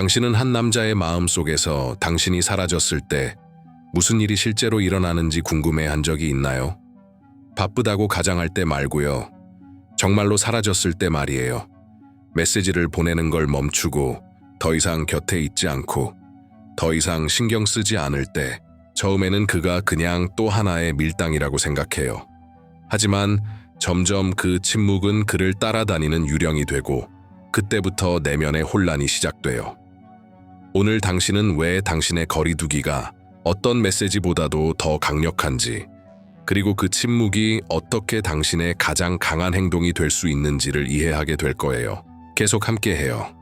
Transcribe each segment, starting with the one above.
당신은 한 남자의 마음 속에서 당신이 사라졌을 때 무슨 일이 실제로 일어나는지 궁금해 한 적이 있나요? 바쁘다고 가장할 때 말고요. 정말로 사라졌을 때 말이에요. 메시지를 보내는 걸 멈추고 더 이상 곁에 있지 않고 더 이상 신경 쓰지 않을 때 처음에는 그가 그냥 또 하나의 밀당이라고 생각해요. 하지만 점점 그 침묵은 그를 따라다니는 유령이 되고 그때부터 내면의 혼란이 시작돼요. 오늘 당신은 왜 당신의 거리두기가 어떤 메시지보다도 더 강력한지, 그리고 그 침묵이 어떻게 당신의 가장 강한 행동이 될 수 있는지를 이해하게 될 거예요. 계속 함께 해요.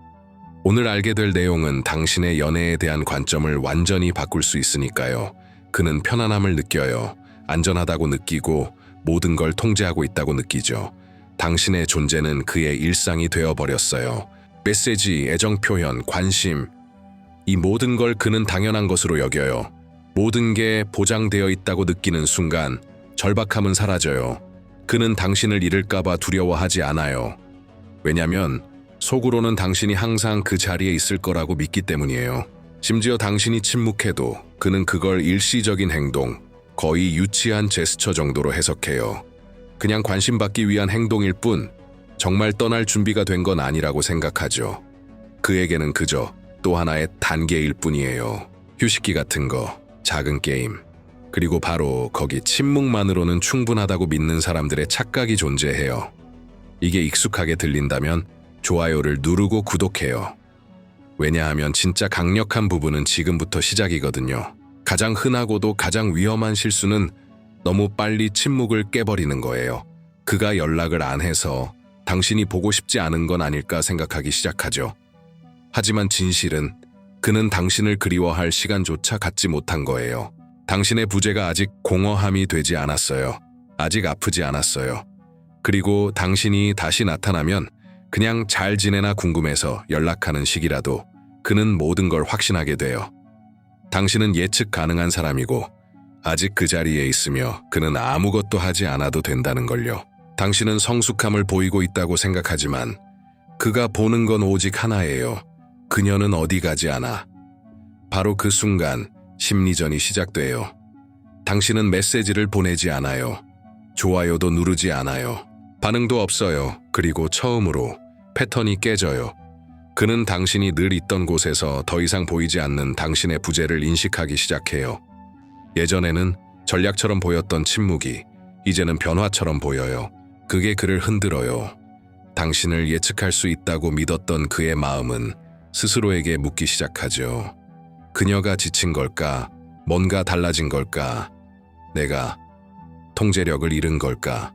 오늘 알게 될 내용은 당신의 연애에 대한 관점을 완전히 바꿀 수 있으니까요. 그는 편안함을 느껴요. 안전하다고 느끼고 모든 걸 통제하고 있다고 느끼죠. 당신의 존재는 그의 일상이 되어버렸어요. 메시지, 애정 표현, 관심, 이 모든 걸 그는 당연한 것으로 여겨요. 모든 게 보장되어 있다고 느끼는 순간 절박함은 사라져요. 그는 당신을 잃을까봐 두려워하지 않아요. 왜냐면 속으로는 당신이 항상 그 자리에 있을 거라고 믿기 때문이에요. 심지어 당신이 침묵해도 그는 그걸 일시적인 행동, 거의 유치한 제스처 정도로 해석해요. 그냥 관심받기 위한 행동일 뿐 정말 떠날 준비가 된 건 아니라고 생각하죠. 그에게는 그저 또 하나의 단계일 뿐이에요. 휴식기 같은 거, 작은 게임. 그리고 바로 거기 침묵만으로는 충분하다고 믿는 사람들의 착각이 존재해요. 이게 익숙하게 들린다면 좋아요를 누르고 구독해요. 왜냐하면 진짜 강력한 부분은 지금부터 시작이거든요. 가장 흔하고도 가장 위험한 실수는 너무 빨리 침묵을 깨버리는 거예요. 그가 연락을 안 해서 당신이 보고 싶지 않은 건 아닐까 생각하기 시작하죠. 하지만 진실은 그는 당신을 그리워할 시간조차 갖지 못한 거예요. 당신의 부재가 아직 공허함이 되지 않았어요. 아직 아프지 않았어요. 그리고 당신이 다시 나타나면 그냥 잘 지내나 궁금해서 연락하는 시기라도 그는 모든 걸 확신하게 돼요. 당신은 예측 가능한 사람이고 아직 그 자리에 있으며 그는 아무것도 하지 않아도 된다는 걸요. 당신은 성숙함을 보이고 있다고 생각하지만 그가 보는 건 오직 하나예요. 그녀는 어디 가지 않아. 바로 그 순간 심리전이 시작돼요. 당신은 메시지를 보내지 않아요. 좋아요도 누르지 않아요. 반응도 없어요. 그리고 처음으로 패턴이 깨져요. 그는 당신이 늘 있던 곳에서 더 이상 보이지 않는 당신의 부재를 인식하기 시작해요. 예전에는 전략처럼 보였던 침묵이 이제는 변화처럼 보여요. 그게 그를 흔들어요. 당신을 예측할 수 있다고 믿었던 그의 마음은 스스로에게 묻기 시작하죠. 그녀가 지친 걸까? 뭔가 달라진 걸까? 내가 통제력을 잃은 걸까?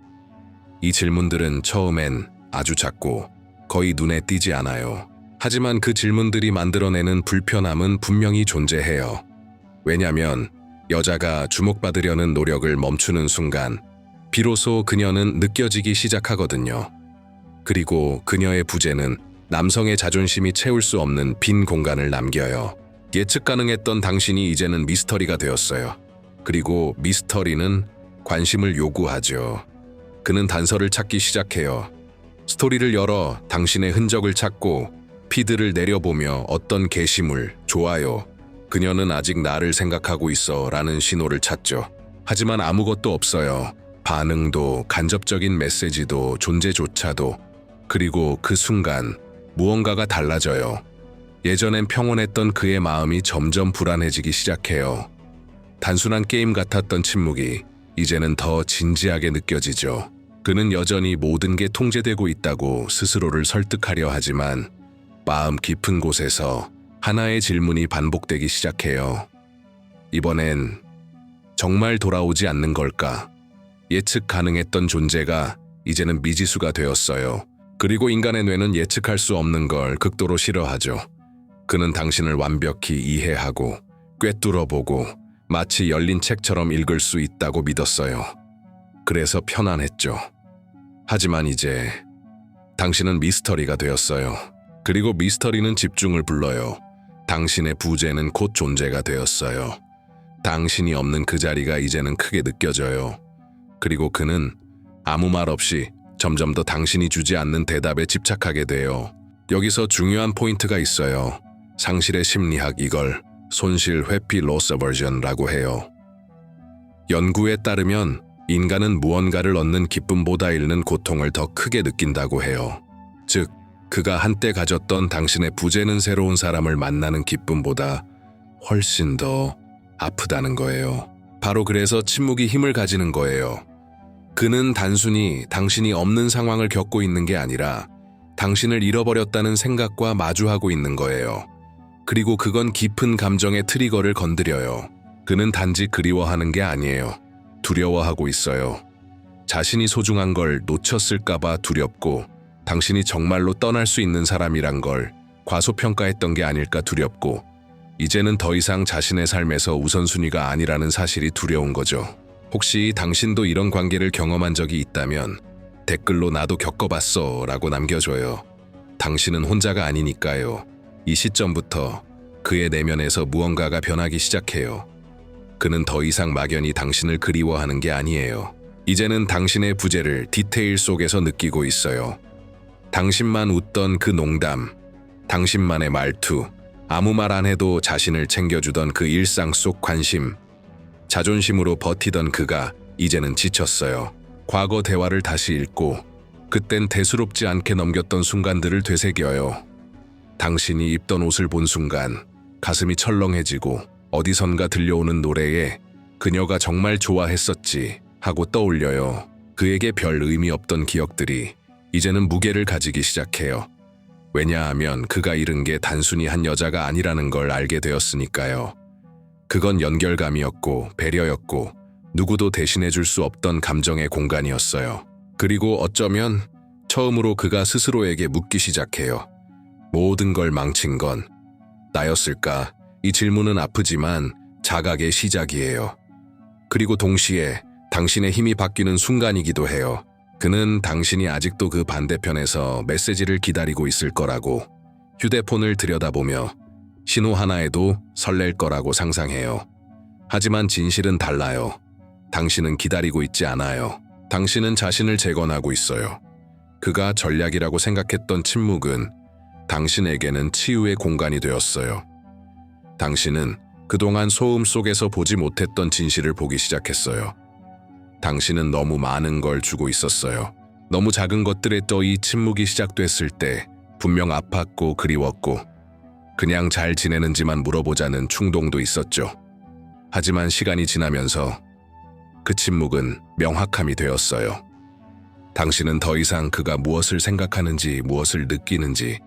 이 질문들은 처음엔 아주 작고 거의 눈에 띄지 않아요. 하지만 그 질문들이 만들어내는 불편함은 분명히 존재해요. 왜냐면 여자가 주목받으려는 노력을 멈추는 순간 비로소 그녀는 느껴지기 시작하거든요. 그리고 그녀의 부재는 남성의 자존심이 채울 수 없는 빈 공간을 남겨요. 예측 가능했던 당신이 이제는 미스터리가 되었어요. 그리고 미스터리는 관심을 요구하죠. 그는 단서를 찾기 시작해요. 스토리를 열어 당신의 흔적을 찾고 피드를 내려보며 어떤 게시물, 좋아요, 그녀는 아직 나를 생각하고 있어 라는 신호를 찾죠. 하지만 아무것도 없어요. 반응도 간접적인 메시지도 존재조차도 그리고 그 순간 무언가가 달라져요. 예전엔 평온했던 그의 마음이 점점 불안해지기 시작해요. 단순한 게임 같았던 침묵이 이제는 더 진지하게 느껴지죠. 그는 여전히 모든 게 통제되고 있다고 스스로를 설득하려 하지만 마음 깊은 곳에서 하나의 질문이 반복되기 시작해요. 이번엔 정말 돌아오지 않는 걸까? 예측 가능했던 존재가 이제는 미지수가 되었어요. 그리고 인간의 뇌는 예측할 수 없는 걸 극도로 싫어하죠. 그는 당신을 완벽히 이해하고 꿰뚫어보고 마치 열린 책처럼 읽을 수 있다고 믿었어요. 그래서 편안했죠. 하지만 이제 당신은 미스터리가 되었어요. 그리고 미스터리는 집중을 불러요. 당신의 부재는 곧 존재가 되었어요. 당신이 없는 그 자리가 이제는 크게 느껴져요. 그리고 그는 아무 말 없이 점점 더 당신이 주지 않는 대답에 집착하게 돼요. 여기서 중요한 포인트가 있어요. 상실의 심리학 이걸 손실 회피 로스 버전이라고 해요. 연구에 따르면 인간은 무언가를 얻는 기쁨보다 잃는 고통을 더 크게 느낀다고 해요. 즉, 그가 한때 가졌던 당신의 부재는 새로운 사람을 만나는 기쁨보다 훨씬 더 아프다는 거예요. 바로 그래서 침묵이 힘을 가지는 거예요. 그는 단순히 당신이 없는 상황을 겪고 있는 게 아니라 당신을 잃어버렸다는 생각과 마주하고 있는 거예요. 그리고 그건 깊은 감정의 트리거를 건드려요. 그는 단지 그리워하는 게 아니에요. 두려워하고 있어요. 자신이 소중한 걸 놓쳤을까봐 두렵고 당신이 정말로 떠날 수 있는 사람이란 걸 과소평가했던 게 아닐까 두렵고 이제는 더 이상 자신의 삶에서 우선순위가 아니라는 사실이 두려운 거죠. 혹시 당신도 이런 관계를 경험한 적이 있다면 댓글로 나도 겪어봤어 라고 남겨줘요. 당신은 혼자가 아니니까요. 이 시점부터 그의 내면에서 무언가가 변하기 시작해요. 그는 더 이상 막연히 당신을 그리워하는 게 아니에요. 이제는 당신의 부재를 디테일 속에서 느끼고 있어요. 당신만 웃던 그 농담, 당신만의 말투, 아무 말 안 해도 자신을 챙겨주던 그 일상 속 관심, 자존심으로 버티던 그가 이제는 지쳤어요. 과거 대화를 다시 읽고 그땐 대수롭지 않게 넘겼던 순간들을 되새겨요. 당신이 입던 옷을 본 순간 가슴이 철렁해지고 어디선가 들려오는 노래에 그녀가 정말 좋아했었지 하고 떠올려요. 그에게 별 의미 없던 기억들이 이제는 무게를 가지기 시작해요. 왜냐하면 그가 잃은 게 단순히 한 여자가 아니라는 걸 알게 되었으니까요. 그건 연결감이었고 배려였고 누구도 대신해 줄 수 없던 감정의 공간이었어요. 그리고 어쩌면 처음으로 그가 스스로에게 묻기 시작해요. 모든 걸 망친 건 나였을까? 이 질문은 아프지만 자각의 시작이에요. 그리고 동시에 당신의 힘이 바뀌는 순간이기도 해요. 그는 당신이 아직도 그 반대편에서 메시지를 기다리고 있을 거라고 휴대폰을 들여다보며 신호 하나에도 설렐 거라고 상상해요. 하지만 진실은 달라요. 당신은 기다리고 있지 않아요. 당신은 자신을 재건하고 있어요. 그가 전략이라고 생각했던 침묵은 당신에게는 치유의 공간이 되었어요. 당신은 그동안 소음 속에서 보지 못했던 진실을 보기 시작했어요. 당신은 너무 많은 걸 주고 있었어요. 너무 작은 것들에 또이 침묵이 시작됐을 때 분명 아팠고 그리웠고 그냥 잘 지내는지만 물어보자는 충동도 있었죠. 하지만 시간이 지나면서 그 침묵은 명확함이 되었어요. 당신은 더 이상 그가 무엇을 생각하는지, 무엇을 느끼는지,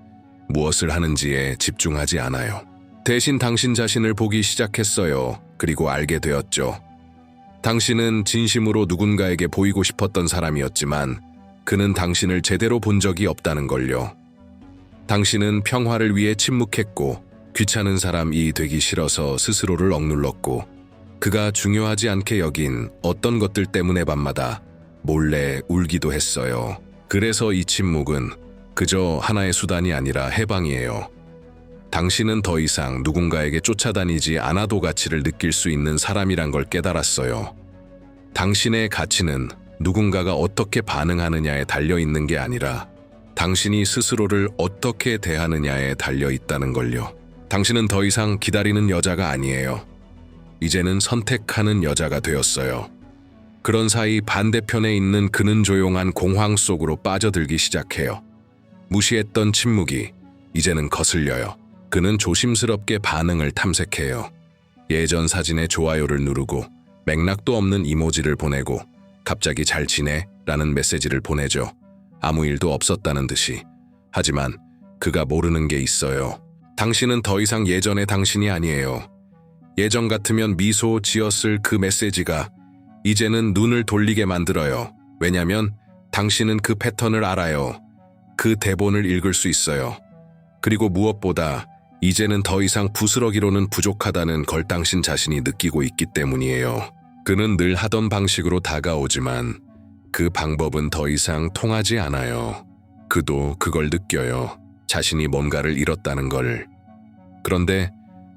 무엇을 하는지에 집중하지 않아요. 대신 당신 자신을 보기 시작했어요. 그리고 알게 되었죠. 당신은 진심으로 누군가에게 보이고 싶었던 사람이었지만 그는 당신을 제대로 본 적이 없다는 걸요. 당신은 평화를 위해 침묵했고 귀찮은 사람이 되기 싫어서 스스로를 억눌렀고 그가 중요하지 않게 여긴 어떤 것들 때문에 밤마다 몰래 울기도 했어요. 그래서 이 침묵은 그저 하나의 수단이 아니라 해방이에요. 당신은 더 이상 누군가에게 쫓아다니지 않아도 가치를 느낄 수 있는 사람이란 걸 깨달았어요. 당신의 가치는 누군가가 어떻게 반응하느냐에 달려 있는 게 아니라 당신이 스스로를 어떻게 대하느냐에 달려 있다는 걸요. 당신은 더 이상 기다리는 여자가 아니에요. 이제는 선택하는 여자가 되었어요. 그런 사이 반대편에 있는 그는 조용한 공황 속으로 빠져들기 시작해요. 무시했던 침묵이 이제는 거슬려요. 그는 조심스럽게 반응을 탐색해요. 예전 사진에 좋아요를 누르고 맥락도 없는 이모지를 보내고 갑자기 잘 지내? 라는 메시지를 보내죠. 아무 일도 없었다는 듯이. 하지만 그가 모르는 게 있어요. 당신은 더 이상 예전의 당신이 아니에요. 예전 같으면 미소 지었을 그 메시지가 이제는 눈을 돌리게 만들어요. 왜냐면 당신은 그 패턴을 알아요. 그 대본을 읽을 수 있어요. 그리고 무엇보다 이제는 더 이상 부스러기로는 부족하다는 걸 당신 자신이 느끼고 있기 때문이에요. 그는 늘 하던 방식으로 다가오지만 그 방법은 더 이상 통하지 않아요. 그도 그걸 느껴요. 자신이 뭔가를 잃었다는 걸. 그런데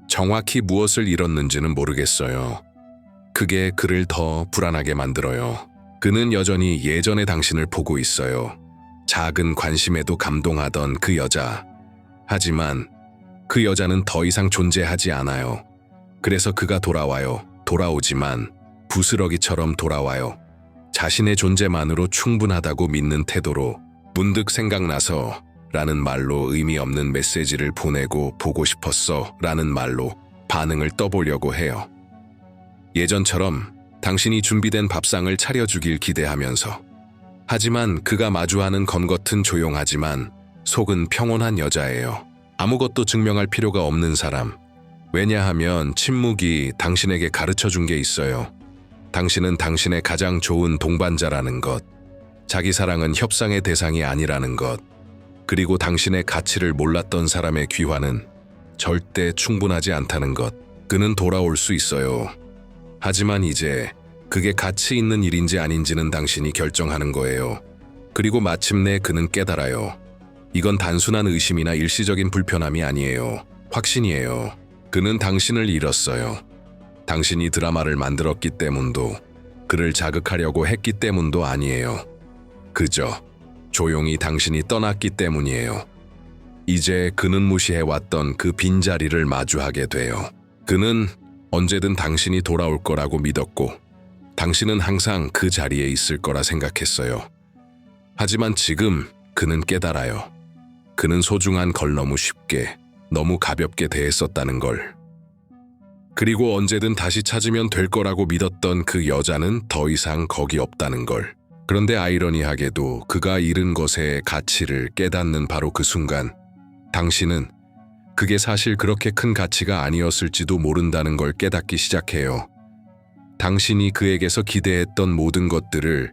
정확히 무엇을 잃었는지는 모르겠어요. 그게 그를 더 불안하게 만들어요. 그는 여전히 예전의 당신을 보고 있어요. 작은 관심에도 감동하던 그 여자. 하지만 그 여자는 더 이상 존재하지 않아요. 그래서 그가 돌아와요. 돌아오지만 부스러기처럼 돌아와요. 자신의 존재만으로 충분하다고 믿는 태도로 문득 생각나서 라는 말로 의미 없는 메시지를 보내고 보고 싶었어 라는 말로 반응을 떠보려고 해요. 예전처럼 당신이 준비된 밥상을 차려주길 기대하면서 하지만 그가 마주하는 검 겉은 조용하지만 속은 평온한 여자예요. 아무것도 증명할 필요가 없는 사람. 왜냐하면 침묵이 당신에게 가르쳐 준 게 있어요. 당신은 당신의 가장 좋은 동반자라는 것. 자기 사랑은 협상의 대상이 아니라는 것. 그리고 당신의 가치를 몰랐던 사람의 귀환은 절대 충분하지 않다는 것. 그는 돌아올 수 있어요. 하지만 이제 그게 가치 있는 일인지 아닌지는 당신이 결정하는 거예요. 그리고 마침내 그는 깨달아요. 이건 단순한 의심이나 일시적인 불편함이 아니에요. 확신이에요. 그는 당신을 잃었어요. 당신이 드라마를 만들었기 때문도 그를 자극하려고 했기 때문도 아니에요. 그저 조용히 당신이 떠났기 때문이에요. 이제 그는 무시해왔던 그 빈자리를 마주하게 돼요. 그는 언제든 당신이 돌아올 거라고 믿었고, 당신은 항상 그 자리에 있을 거라 생각했어요. 하지만 지금 그는 깨달아요. 그는 소중한 걸 너무 쉽게, 너무 가볍게 대했었다는 걸. 그리고 언제든 다시 찾으면 될 거라고 믿었던 그 여자는 더 이상 거기 없다는 걸. 그런데 아이러니하게도 그가 잃은 것의 가치를 깨닫는 바로 그 순간, 당신은 그게 사실 그렇게 큰 가치가 아니었을지도 모른다는 걸 깨닫기 시작해요. 당신이 그에게서 기대했던 모든 것들을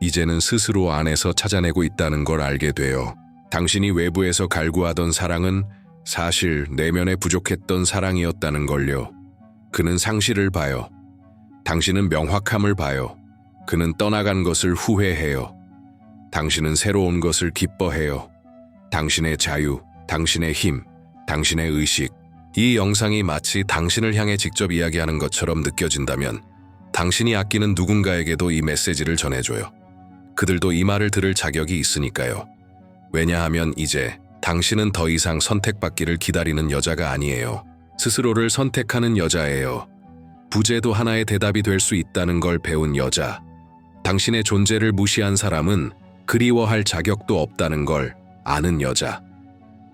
이제는 스스로 안에서 찾아내고 있다는 걸 알게 돼요. 당신이 외부에서 갈구하던 사랑은 사실 내면에 부족했던 사랑이었다는 걸요. 그는 상실을 봐요. 당신은 명확함을 봐요. 그는 떠나간 것을 후회해요. 당신은 새로운 것을 기뻐해요. 당신의 자유, 당신의 힘, 당신의 의식. 이 영상이 마치 당신을 향해 직접 이야기하는 것처럼 느껴진다면 당신이 아끼는 누군가에게도 이 메시지를 전해줘요. 그들도 이 말을 들을 자격이 있으니까요. 왜냐하면 이제 당신은 더 이상 선택받기를 기다리는 여자가 아니에요. 스스로를 선택하는 여자예요. 부재도 하나의 대답이 될 수 있다는 걸 배운 여자. 당신의 존재를 무시한 사람은 그리워할 자격도 없다는 걸 아는 여자.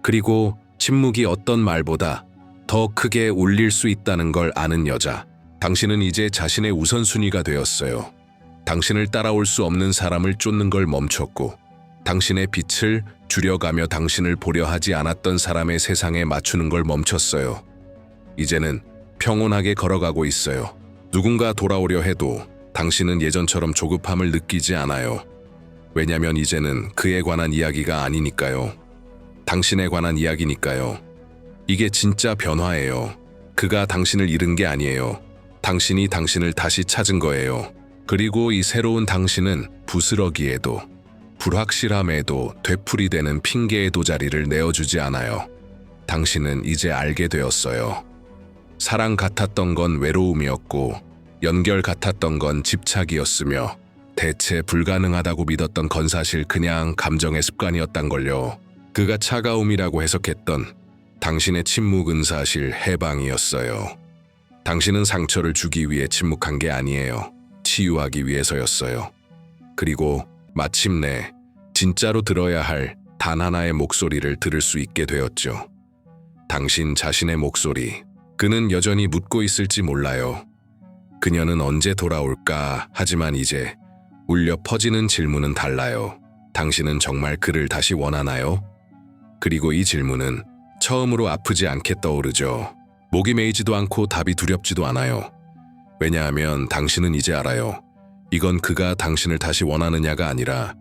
그리고 침묵이 어떤 말보다 더 크게 울릴 수 있다는 걸 아는 여자. 당신은 이제 자신의 우선순위가 되었어요. 당신을 따라올 수 없는 사람을 쫓는 걸 멈췄고, 당신의 빛을 줄여가며 당신을 보려 하지 않았던 사람의 세상에 맞추는 걸 멈췄어요. 이제는 평온하게 걸어가고 있어요. 누군가 돌아오려 해도 당신은 예전처럼 조급함을 느끼지 않아요. 왜냐면 이제는 그에 관한 이야기가 아니니까요. 당신에 관한 이야기니까요. 이게 진짜 변화예요. 그가 당신을 잃은 게 아니에요. 당신이 당신을 다시 찾은 거예요. 그리고 이 새로운 당신은 부스러기에도 불확실함에도 되풀이되는 핑계의 도자리를 내어주지 않아요. 당신은 이제 알게 되었어요. 사랑 같았던 건 외로움이었고 연결 같았던 건 집착이었으며 대체 불가능하다고 믿었던 건 사실 그냥 감정의 습관이었단 걸요. 그가 차가움이라고 해석했던 당신의 침묵은 사실 해방이었어요. 당신은 상처를 주기 위해 침묵한 게 아니에요. 치유하기 위해서였어요. 그리고 마침내 진짜로 들어야 할 단 하나의 목소리를 들을 수 있게 되었죠. 당신 자신의 목소리. 그는 여전히 묻고 있을지 몰라요. 그녀는 언제 돌아올까? 하지만 이제 울려 퍼지는 질문은 달라요. 당신은 정말 그를 다시 원하나요? 그리고 이 질문은 처음으로 아프지 않게 떠오르죠. 목이 메이지도 않고 답이 두렵지도 않아요. 왜냐하면 당신은 이제 알아요. 이건 그가 당신을 다시 원하느냐가 아니라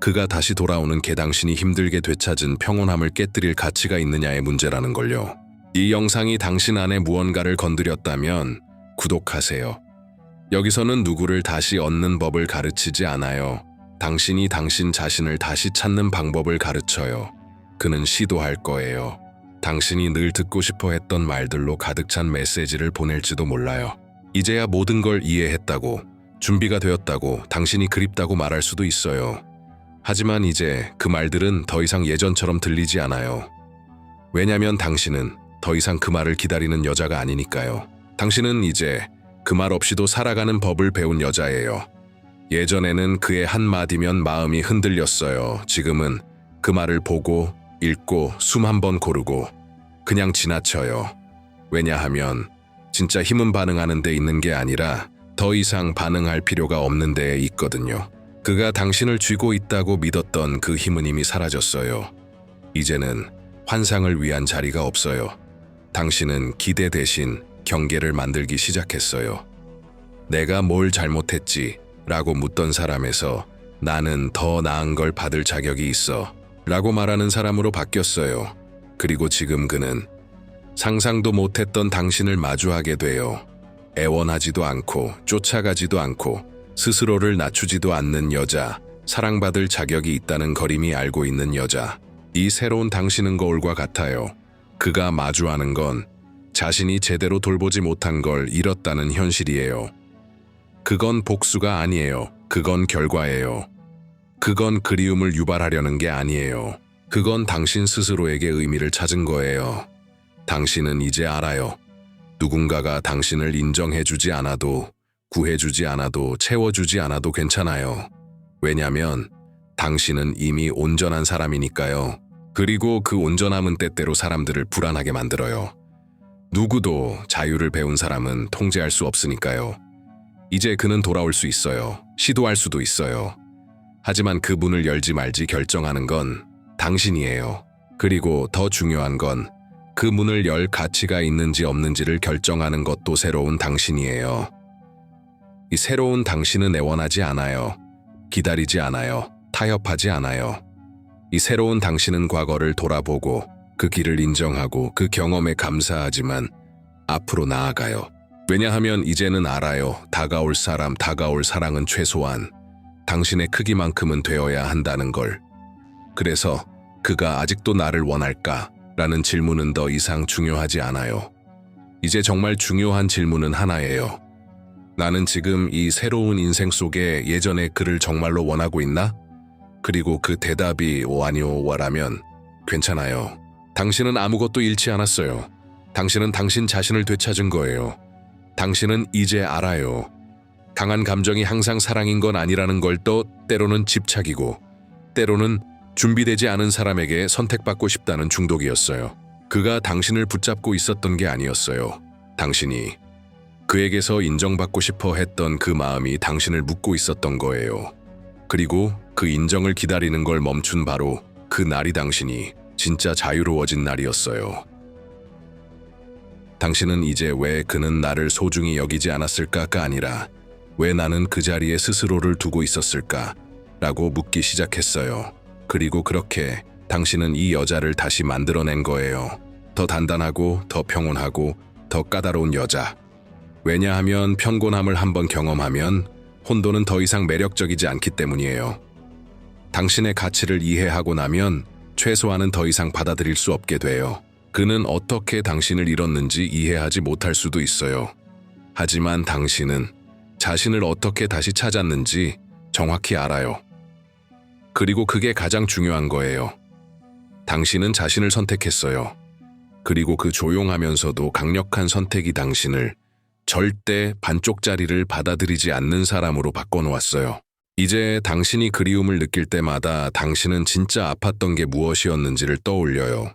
그가 다시 돌아오는 게 당신이 힘들게 되찾은 평온함을 깨뜨릴 가치가 있느냐의 문제라는 걸요. 이 영상이 당신 안에 무언가를 건드렸다면 구독하세요. 여기서는 누구를 다시 얻는 법을 가르치지 않아요. 당신이 당신 자신을 다시 찾는 방법을 가르쳐요. 그는 시도할 거예요. 당신이 늘 듣고 싶어 했던 말들로 가득 찬 메시지를 보낼지도 몰라요. 이제야 모든 걸 이해했다고, 준비가 되었다고, 당신이 그립다고 말할 수도 있어요. 하지만 이제 그 말들은 더 이상 예전처럼 들리지 않아요. 왜냐면 당신은 더 이상 그 말을 기다리는 여자가 아니니까요. 당신은 이제 그 말 없이도 살아가는 법을 배운 여자예요. 예전에는 그의 한마디면 마음이 흔들렸어요. 지금은 그 말을 보고 읽고 숨 한 번 고르고 그냥 지나쳐요. 왜냐하면 진짜 힘은 반응하는 데 있는 게 아니라 더 이상 반응할 필요가 없는 데에 있거든요. 그가 당신을 쥐고 있다고 믿었던 그 힘은 이미 사라졌어요. 이제는 환상을 위한 자리가 없어요. 당신은 기대 대신 경계를 만들기 시작했어요. 내가 뭘 잘못했지? 라고 묻던 사람에서 나는 더 나은 걸 받을 자격이 있어. 라고 말하는 사람으로 바뀌었어요. 그리고 지금 그는 상상도 못했던 당신을 마주하게 돼요. 애원하지도 않고 쫓아가지도 않고 스스로를 낮추지도 않는 여자, 사랑받을 자격이 있다는 거림이 알고 있는 여자. 이 새로운 당신은 거울과 같아요. 그가 마주하는 건 자신이 제대로 돌보지 못한 걸 잃었다는 현실이에요. 그건 복수가 아니에요. 그건 결과예요. 그건 그리움을 유발하려는 게 아니에요. 그건 당신 스스로에게 의미를 찾은 거예요. 당신은 이제 알아요. 누군가가 당신을 인정해주지 않아도, 구해주지 않아도, 채워주지 않아도 괜찮아요. 왜냐면 당신은 이미 온전한 사람이니까요. 그리고 그 온전함은 때때로 사람들을 불안하게 만들어요. 누구도 자유를 배운 사람은 통제할 수 없으니까요. 이제 그는 돌아올 수 있어요. 시도할 수도 있어요. 하지만 그 문을 열지 말지 결정하는 건 당신이에요. 그리고 더 중요한 건 그 문을 열 가치가 있는지 없는지를 결정하는 것도 새로운 당신이에요. 이 새로운 당신은 애원하지 않아요. 기다리지 않아요. 타협하지 않아요. 이 새로운 당신은 과거를 돌아보고 그 길을 인정하고 그 경험에 감사하지만 앞으로 나아가요. 왜냐하면 이제는 알아요. 다가올 사람, 다가올 사랑은 최소한 당신의 크기만큼은 되어야 한다는 걸. 그래서 그가 아직도 나를 원할까? 라는 질문은 더 이상 중요하지 않아요. 이제 정말 중요한 질문은 하나예요. 나는 지금 이 새로운 인생 속에 예전의 그를 정말로 원하고 있나? 그리고 그 대답이 오 아니오 와라면 괜찮아요. 당신은 아무것도 잃지 않았어요. 당신은 당신 자신을 되찾은 거예요. 당신은 이제 알아요. 강한 감정이 항상 사랑인 건 아니라는 걸 또 때로는 집착이고 때로는 준비되지 않은 사람에게 선택받고 싶다는 중독이었어요. 그가 당신을 붙잡고 있었던 게 아니었어요. 당신이 그에게서 인정받고 싶어 했던 그 마음이 당신을 묶고 있었던 거예요. 그리고 그 인정을 기다리는 걸 멈춘 바로 그 날이 당신이 진짜 자유로워진 날이었어요. 당신은 이제 왜 그는 나를 소중히 여기지 않았을까가 아니라 왜 나는 그 자리에 스스로를 두고 있었을까? 라고 묻기 시작했어요. 그리고 그렇게 당신은 이 여자를 다시 만들어낸 거예요. 더 단단하고 더 평온하고 더 까다로운 여자. 왜냐하면 편곤함을 한번 경험하면 혼돈은 더 이상 매력적이지 않기 때문이에요. 당신의 가치를 이해하고 나면 최소한은 더 이상 받아들일 수 없게 돼요. 그는 어떻게 당신을 잃었는지 이해하지 못할 수도 있어요. 하지만 당신은 자신을 어떻게 다시 찾았는지 정확히 알아요. 그리고 그게 가장 중요한 거예요. 당신은 자신을 선택했어요. 그리고 그 조용하면서도 강력한 선택이 당신을 절대 반쪽짜리를 받아들이지 않는 사람으로 바꿔놓았어요. 이제 당신이 그리움을 느낄 때마다 당신은 진짜 아팠던 게 무엇이었는지를 떠올려요.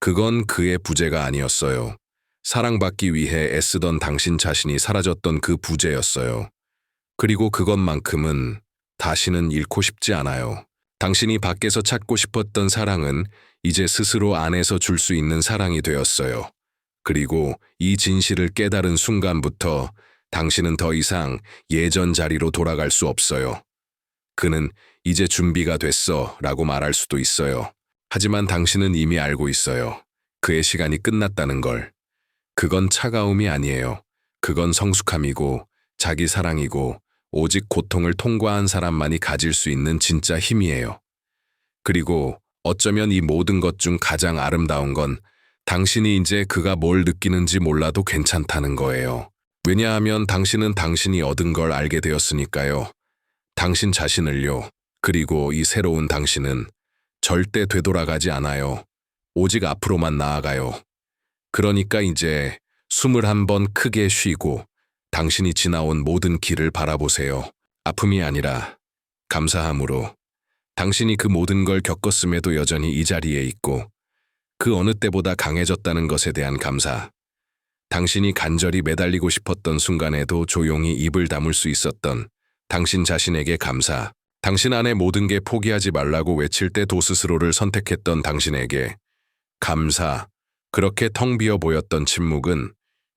그건 그의 부재가 아니었어요. 사랑받기 위해 애쓰던 당신 자신이 사라졌던 그 부재였어요. 그리고 그것만큼은 다시는 잃고 싶지 않아요. 당신이 밖에서 찾고 싶었던 사랑은 이제 스스로 안에서 줄 수 있는 사랑이 되었어요. 그리고 이 진실을 깨달은 순간부터 당신은 더 이상 예전 자리로 돌아갈 수 없어요. 그는 이제 준비가 됐어 라고 말할 수도 있어요. 하지만 당신은 이미 알고 있어요. 그의 시간이 끝났다는 걸. 그건 차가움이 아니에요. 그건 성숙함이고 자기 사랑이고 오직 고통을 통과한 사람만이 가질 수 있는 진짜 힘이에요. 그리고 어쩌면 이 모든 것 중 가장 아름다운 건 당신이 이제 그가 뭘 느끼는지 몰라도 괜찮다는 거예요. 왜냐하면 당신은 당신이 얻은 걸 알게 되었으니까요. 당신 자신을요. 그리고 이 새로운 당신은 절대 되돌아가지 않아요. 오직 앞으로만 나아가요. 그러니까 이제 숨을 한번 크게 쉬고 당신이 지나온 모든 길을 바라보세요. 아픔이 아니라 감사함으로 당신이 그 모든 걸 겪었음에도 여전히 이 자리에 있고 그 어느 때보다 강해졌다는 것에 대한 감사. 당신이 간절히 매달리고 싶었던 순간에도 조용히 입을 다물 수 있었던 당신 자신에게 감사. 당신 안에 모든 게 포기하지 말라고 외칠 때 도 스스로를 선택했던 당신에게 감사. 그렇게 텅 비어 보였던 침묵은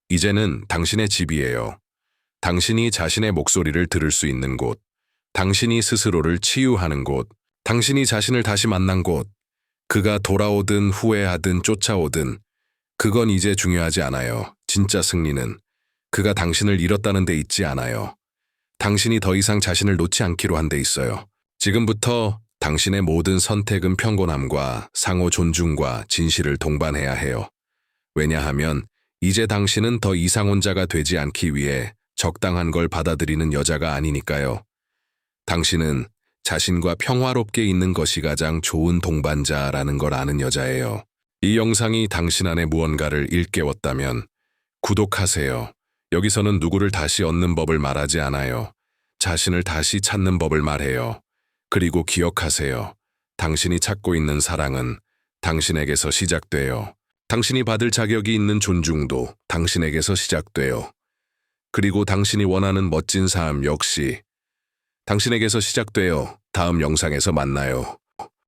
이제는 당신의 집이에요. 당신이 자신의 목소리를 들을 수 있는 곳. 당신이 스스로를 치유하는 곳. 당신이 자신을 다시 만난 곳. 그가 돌아오든 후회하든 쫓아오든 그건 이제 중요하지 않아요. 진짜 승리는 그가 당신을 잃었다는 데 있지 않아요. 당신이 더 이상 자신을 놓지 않기로 한 데 있어요. 지금부터 당신의 모든 선택은 평온함과 상호 존중과 진실을 동반해야 해요. 왜냐하면 이제 당신은 더 이상 혼자가 되지 않기 위해 적당한 걸 받아들이는 여자가 아니니까요. 당신은 자신과 평화롭게 있는 것이 가장 좋은 동반자라는 걸 아는 여자예요. 이 영상이 당신 안에 무언가를 일깨웠다면 구독하세요. 여기서는 누구를 다시 얻는 법을 말하지 않아요. 자신을 다시 찾는 법을 말해요. 그리고 기억하세요. 당신이 찾고 있는 사랑은 당신에게서 시작돼요. 당신이 받을 자격이 있는 존중도 당신에게서 시작돼요. 그리고 당신이 원하는 멋진 삶 역시 당신에게서 시작돼요. 다음 영상에서 만나요.